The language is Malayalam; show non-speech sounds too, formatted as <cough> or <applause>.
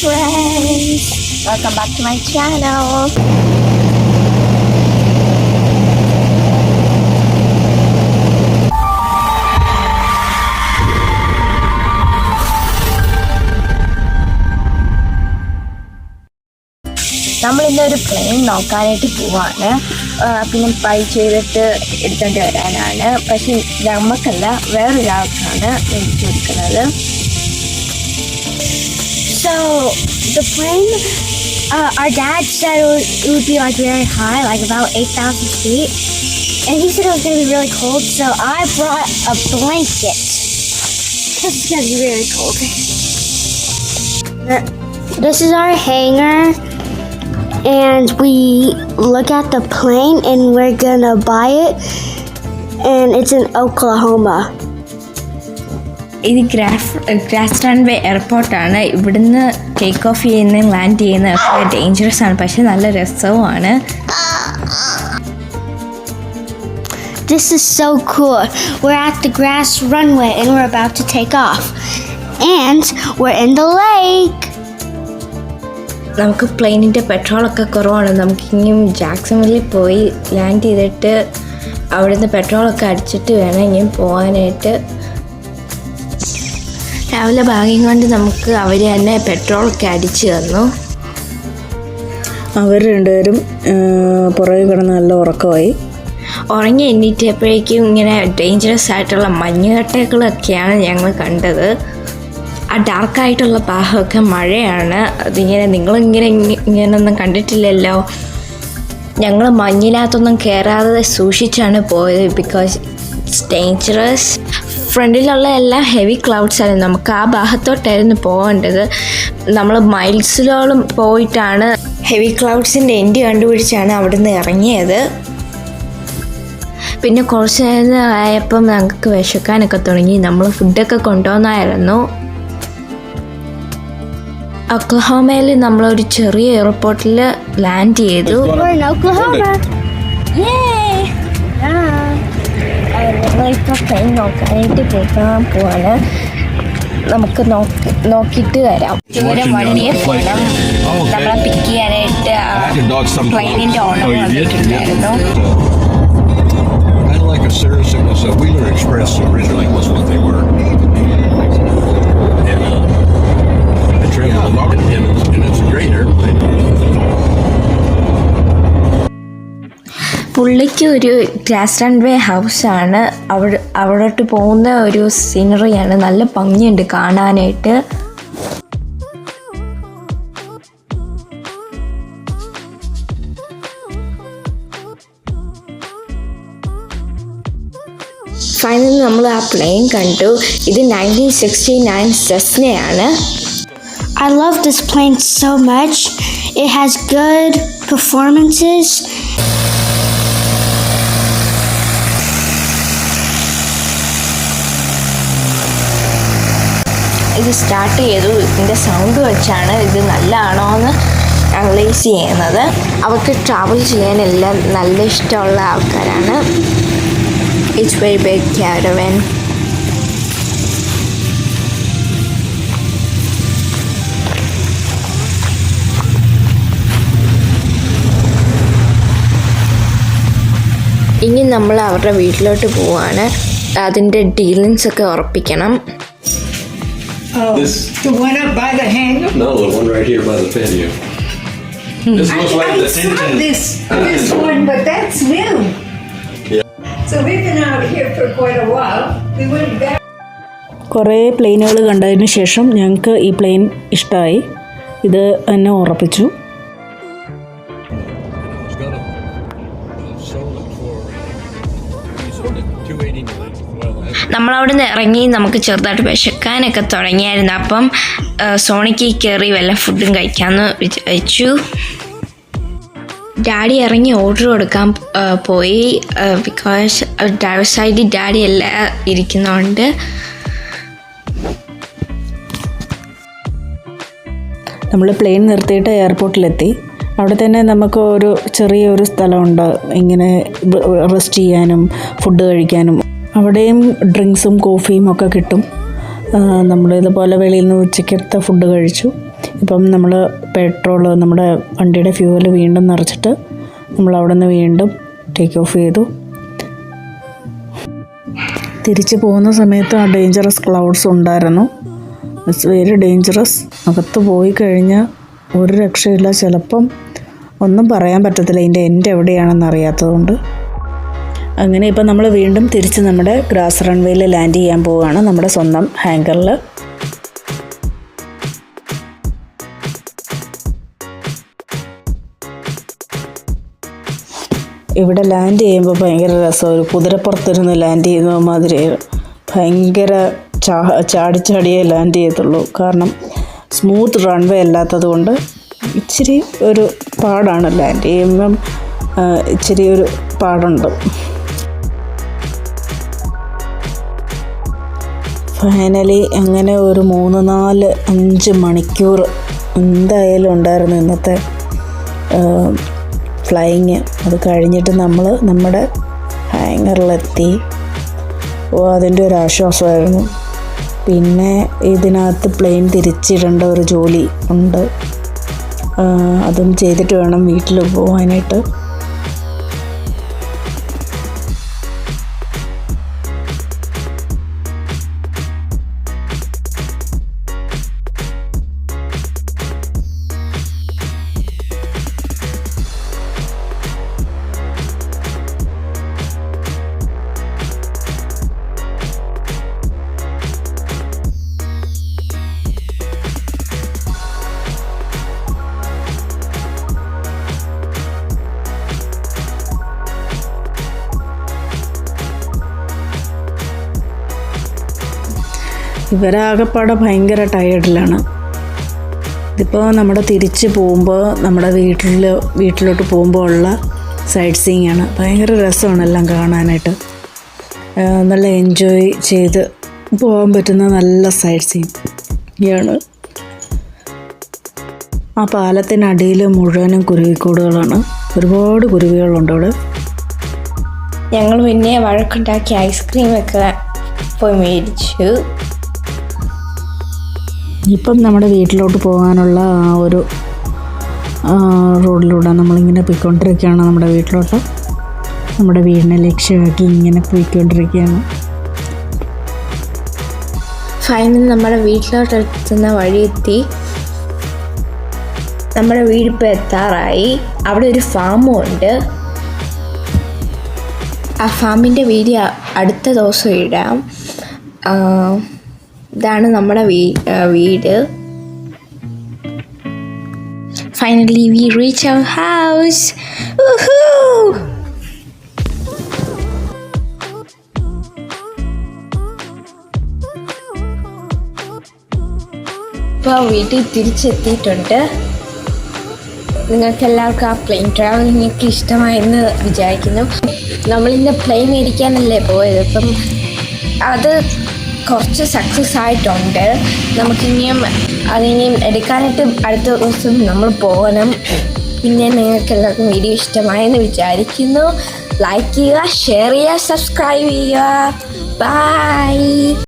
friends. Welcome back to my channel. നമ്മൾ ഒരു പ്ലെയിൻ നോക്കാനായിട്ട് പോവാണ്. പിന്നെ പൈ ചെയ്തിട്ട് എടുത്തോണ്ട് വരാനാണ്. പക്ഷെ നമുക്കല്ല വേറൊരാൾക്കാണ് എനിക്ക് കൊടുക്കുന്നത്. So the plane, uh, our dad said it would, it would be like very high, like about 8,000 feet. And he said it was going to be really cold, so I brought a blanket. Because it's going to be really cold. This is our hangar. And we look at the plane and we're going to buy it. And it's in Oklahoma. ഇത് ഗ്രാഫ് ഗ്രാസ് റൺവേ എയർപോർട്ടാണ് ഇവിടുന്ന് ടേക്ക് ഓഫ് ചെയ്യുന്ന ലാൻഡ് ചെയ്യുന്ന ഒക്കെ ഡേഞ്ചറസ് ആണ് പക്ഷെ നല്ല രസവുമാണ് This is so cool. We're at the grass runway and we're about to take off. And we're in the lake. നമുക്ക് പ്ലെയിനിന്റെ പെട്രോളൊക്കെ കുറവാണ് നമുക്ക് ഇനിയും ജാക്സൺവില്ലിൽ പോയി ലാൻഡ് ചെയ്തിട്ട് അവിടുന്ന് പെട്രോളൊക്കെ അടിച്ചിട്ട് വേണം ഇനിയും പോകാനായിട്ട് രാവിലെ ഭാഗ്യം കൊണ്ട് നമുക്ക് അവർ തന്നെ പെട്രോളൊക്കെ അടിച്ചു തന്നു. അവർ രണ്ടുപേരും പുറകെ കിടന്ന് നല്ല ഉറക്കമായി. ഉറങ്ങി എണ്ണീറ്റപ്പോഴേക്കും ഇങ്ങനെ ഡേഞ്ചറസ് ആയിട്ടുള്ള മഞ്ഞുകട്ടകളൊക്കെയാണ് ഞങ്ങൾ കണ്ടത്. ആ ഡാർക്കായിട്ടുള്ള ഭാഗമൊക്കെ മഴയാണ്. അതിങ്ങനെ നിങ്ങളിങ്ങനെ ഇങ്ങനെയൊന്നും കണ്ടിട്ടില്ലല്ലോ. ഞങ്ങൾ മഞ്ഞിനകത്തൊന്നും കയറാതെ സൂക്ഷിച്ചാണ് പോയത് ബിക്കോസ് ഇറ്റ്സ് ഡേഞ്ചറസ് ഫ്രണ്ടിലുള്ള എല്ലാ ഹെവി ക്ലൗഡ്സ് ആയിരുന്നു. നമുക്ക് ആ ഭാഗത്തോട്ടായിരുന്നു പോകേണ്ടത് നമ്മൾ മൈൽസിലോളം പോയിട്ടാണ് ഹെവി ക്ലൗഡ്സിന്റെ എൻഡ് കണ്ടുപിടിച്ചാണ് അവിടുന്ന് ഇറങ്ങിയത്. പിന്നെ കുറച്ച് നേരം ആയപ്പം ഞങ്ങൾക്ക് വിശക്കാനൊക്കെ തുടങ്ങി. നമ്മൾ ഫുഡൊക്കെ കൊണ്ടുവന്നായിരുന്നു. ഒക്ലഹോമയിൽ നമ്മളൊരു ചെറിയ എയർപോർട്ടിൽ ലാൻഡ് ചെയ്തു. We're in Oklahoma. ഞങ്ങളിപ്പോൾ ട്രെയിൻ നോക്കാനായിട്ട് പോകാൻ പോവാണ് നമുക്ക് നോക്കി നോക്കിയിട്ട് വരാം ദൂരം വണ്ടിയെ പോകണം നമ്മളെ പിക്ക് ചെയ്യാനായിട്ട് പ്ലെയിനിൻ്റെ ഓണർ വന്നിട്ടുണ്ടായിരുന്നു Kind of like a Cirrus, it was a Wheeler Express originally was what they were. പുള്ളിക്ക് ഒരു ഗ്രാസ് റൺവേ ഹൗസാണ്. അവിടെ അവിടോട്ട് പോകുന്ന ഒരു സീനറിയാണ്. നല്ല ഭംഗിയുണ്ട് കാണാനായിട്ട്. ഫൈനലി നമ്മൾ ആ പ്ലെയിൻ കണ്ടു. ഇത് നയന്റീൻ സിക്സ്റ്റി നയൻ സെസ്നയാണ് I love this plane so much. It has good performances. ഇത് സ്റ്റാർട്ട് ചെയ്തു. ഇതിന്റെ സൗണ്ട് വെച്ചാണ് ഇത് നല്ലതാണോ എന്ന് അനലൈസ് ചെയ്യുന്നത്. അവർക്ക് ട്രാവൽ ചെയ്യാനെല്ലാം നല്ല ഇഷ്ടമുള്ള ആൾക്കാരാണ്. ഇറ്റ്സ് വെരി ബിഗ് ക്യാരവൻ ഇനി നമ്മൾ അവരുടെ വീട്ടിലോട്ട് പോവാണ്. അതിന്റെ ഡീലിങ്സ് ഒക്കെ ഉറപ്പിക്കണം. This, The one up by the hangar? no, the one right here by the patio. This I, looks like I the saw Tintin. this, this <laughs> one, but that's new. Yeah. So we've been out here for quite a while. We went back. കുറേ പ്ലെയിനുകൾ കണ്ടതിന് ശേഷം ഞങ്ങൾക്ക് ഈ പ്ലെയിൻ ഇഷ്ടമായി ഇത് എന്നെ ഉറപ്പിച്ചു I was gonna uh, sell it for, we sold it two eighty nine. Well, that's നമ്മളവിടെ നിന്ന് ഇറങ്ങി നമുക്ക് ചെറുതായിട്ട് വിശക്കാനൊക്കെ തുടങ്ങിയായിരുന്നു. അപ്പം സോണിക്ക് കയറി വല്ല ഫുഡും കഴിക്കാമെന്ന് വിചാരിച്ചു. ഡാഡി ഇറങ്ങി ഓർഡർ കൊടുക്കാൻ പോയി. ബിക്കോസ് ഡ്രൈവർ ഡാഡി എല്ലാം ഇരിക്കുന്നതുകൊണ്ട് നമ്മൾ പ്ലെയിൻ നിർത്തിയിട്ട് എയർപോർട്ടിലെത്തി അവിടെ തന്നെ നമുക്ക് ഒരു ചെറിയൊരു സ്ഥലമുണ്ട്. ഇങ്ങനെ റെസ്റ്റ് ചെയ്യാനും ഫുഡ് കഴിക്കാനും. അവിടെയും ഡ്രിങ്ക്സും കോഫിയും ഒക്കെ കിട്ടും. നമ്മൾ ഇതുപോലെ വെളിയിൽ നിന്ന് ഉച്ചയ്ക്കത്തെ ഫുഡ് കഴിച്ചു. ഇപ്പം നമ്മൾ പെട്രോൾ നമ്മുടെ വണ്ടിയുടെ ഫ്യൂവൽ വീണ്ടും നിറച്ചിട്ട് നമ്മൾ അവിടെ നിന്ന് വീണ്ടും ടേക്ക് ഓഫ് ചെയ്തു. തിരിച്ചു പോകുന്ന സമയത്ത് ആ ഡേഞ്ചറസ് ക്ലൗഡ്സ് ഉണ്ടായിരുന്നു. ഇറ്റ്സ് വെരി ഡേഞ്ചറസ് അകത്ത് പോയി കഴിഞ്ഞാൽ ഒരു രക്ഷയില്ല. ചിലപ്പം ഒന്നും പറയാൻ പറ്റത്തില്ല. ഇതിന്റെ എന്റെ എവിടെയാണെന്ന് അറിയാത്തതുകൊണ്ട്. അങ്ങനെ ഇപ്പം നമ്മൾ വീണ്ടും തിരിച്ച് നമ്മുടെ ഗ്രാസ് റൺവേയിൽ ലാൻഡ് ചെയ്യാൻ പോവുകയാണ്. നമ്മുടെ സ്വന്തം ഹാങ്കറിൽ ഇവിടെ ലാൻഡ് ചെയ്യുമ്പോൾ ഭയങ്കര രസം ഒരു കുതിരപ്പുറത്തിരുന്ന് ലാൻഡ് ചെയ്യുന്ന മാതിരി ഭയങ്കര ചാ ചാടി ചാടിയേ ലാൻഡ് ചെയ്യത്തുള്ളൂ. കാരണം സ്മൂത്ത് റൺവേ അല്ലാത്തത് കൊണ്ട് ഇച്ചിരി ഒരു പാടാണ് എന്റെ ചെയ്യുമ്പം ഇച്ചിരി ഒരു പാടുണ്ട്. ഫൈനലി അങ്ങനെ ഒരു മൂന്ന് നാല് അഞ്ച് മണിക്കൂർ എന്തായാലും ഉണ്ടായിരുന്നു ഇന്നത്തെ ഫ്ലൈങ് അത് കഴിഞ്ഞിട്ട് നമ്മൾ നമ്മുടെ ഹാങ്ങറിലെത്തി ഓ അതിന്റെ ഒരു ആശ്വാസമായിരുന്നു. പിന്നെ ഇതിനകത്ത് പ്ലെയിൻ തിരിച്ചിടേണ്ട ഒരു ജോലി ഉണ്ട്. അതും ചെയ്തിട്ട് വേണം വീട്ടിൽ പോകാനായിട്ട് ഇവരാകപ്പാടെ ഭയങ്കര ടയേർഡിലാണ് ഇതിപ്പോൾ നമ്മുടെ തിരിച്ച് പോകുമ്പോൾ നമ്മുടെ വീട്ടിൽ വീട്ടിലോട്ട് പോകുമ്പോൾ ഉള്ള സൈഡ് സീയിങ് ആണ്. ഭയങ്കര രസമാണ് എല്ലാം കാണാനായിട്ട്. നല്ല എൻജോയ് ചെയ്ത് പോകാൻ പറ്റുന്ന നല്ല സൈഡ് സീയിങ് ആണ് ആ പാലത്തിനടിയിൽ മുഴുവനും കുരുവിക്കൂടുകളാണ്. ഒരുപാട് കുരുവികളുണ്ട് അവിടെ. ഞങ്ങൾ പിന്നെ വഴക്കുണ്ടാക്കി ഐസ്ക്രീമൊക്കെ പോയി മേടിച്ചു. ഇപ്പം നമ്മുടെ വീട്ടിലോട്ട് പോകാനുള്ള ഒരു റോഡിലൂടെ നമ്മളിങ്ങനെ പോയിക്കൊണ്ടിരിക്കുകയാണ് നമ്മുടെ വീട്ടിലോട്ട്. നമ്മുടെ വീടിനെ ലക്ഷ്യമാക്കി ഇങ്ങനെ പോയിക്കൊണ്ടിരിക്കുകയാണ്. ഫൈനൽ നമ്മുടെ വീട്ടിലോട്ട് എത്തുന്ന വഴി എത്തി നമ്മുടെ വീടിപ്പോൾ എത്താറായി. അവിടെ ഒരു ഫാമും ഉണ്ട്. ആ ഫാമിന്റെ വീഡിയോ അടുത്ത ദിവസം ഇടാം. ഇതാണ് നമ്മുടെ വീട്. Finally we reach our house ഇപ്പോൾ വീട്ടിൽ തിരിച്ചെത്തിയിട്ടുണ്ട്. നിങ്ങൾക്ക് എല്ലാവർക്കും ആ പ്ലെയിൻ ഒക്കെ ഇഷ്ടമായെന്ന് വിചാരിക്കുന്നു. നമ്മളിന്ന് പ്ലെയിൻ മേടിക്കാനല്ലേ പോയത്? അപ്പം അത് കുറച്ച് സക്സസ് ആയിട്ടുണ്ട്. നമുക്കിനിയും അതിനിയും എടുക്കാനായിട്ട് അടുത്ത ദിവസം നമ്മൾ പോകണം. പിന്നെ നിങ്ങൾക്ക് എല്ലാവർക്കും വീഡിയോ ഇഷ്ടമായെന്ന് വിചാരിക്കുന്നു. ലൈക്ക് ചെയ്യുക ഷെയർ ചെയ്യുക സബ്സ്ക്രൈബ് ചെയ്യുക. ബൈ